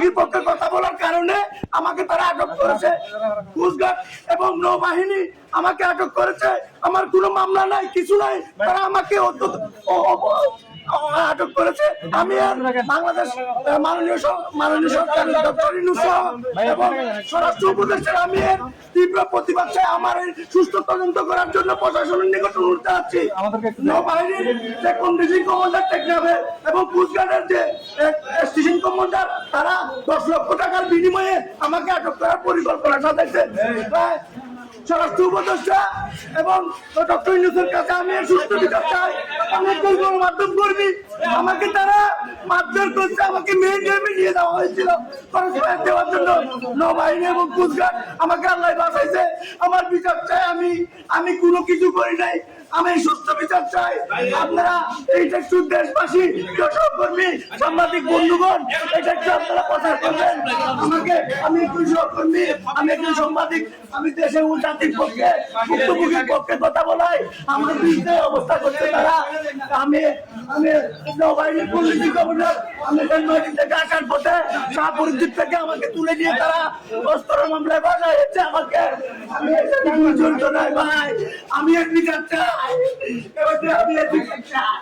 ভুক্তভোগীর পক্ষে কথা বলার কারণে আমাকে তারা আটক করেছে। কোস্টগার্ড এবং নৌবাহিনী আমাকে আটক করেছে। আমার কোনো মামলা নাই, কিছু নাই। তারা আমাকে আটক করেছে। আমি বাংলাদেশ মাননীয় মাননীয় সরকার ডক্টর এবং স্বরাষ্ট্র উপদেষ্টার আমি এর তীব্র প্রতিবাদ চাই। আমার এই সুস্থ তদন্ত করার জন্য প্রশাসনের নিকট অনুরোধ জানাচ্ছি। নৌবাহিনীর যে কন্ডিশন কমান্ডার টেকনাফে এবং কোস্টগার্ডের যে স্টেশন কমান্ডার তারা দশ লক্ষ টাকার বিনিময়ে আমাকে আটক করার পরিকল্পনা সাজাইছে। স্বরাষ্ট্র উপদেষ্টা এবং ডক্টর ইউনুসের কাছে আমি সুস্থ বিচার চাই। আমি একজন গণমাধ্যম আমাকে তারা মারধর করছে, আমাকে মেয়ে গেমে নিয়ে যাওয়া হয়েছিল। পরস্পর দেওয়ার জন্য নৌবাহিনী এবং কোস্টগার্ড আমাকে আল্লাহ বাঁচাইছে। আমার বিচার চাই, আমি আমি কোনো কিছু করি নাই। আমি সুস্থ বিচার চাই। আপনারা এইটা একটু দেশবাসী সহকর্মী সাংবাদিক বন্ধুগণ এটা একটু আপনারা প্রচার করবেন। আমাকে, আমি সহকর্মী আমি একজন সাংবাদিক, আমি দেশের জাতির পক্ষে, ভুক্তভোগীর পক্ষে কথা বলাই, আমার বিরুদ্ধে অবস্থা করছে তারা। আমি আমি নৌবাহিনীর পুলিশ কমিশনার আমি নদী থেকে আসার পথে শাহপুরদ্বীপ থেকে আমাকে তুলে নিয়ে তারা অস্ত্র মামলায় বাজাইছে আমাকে। আমি জড়িত নাই ভাই, আমি এর বিচার চাই। এবার আমি এর বিচার চাই।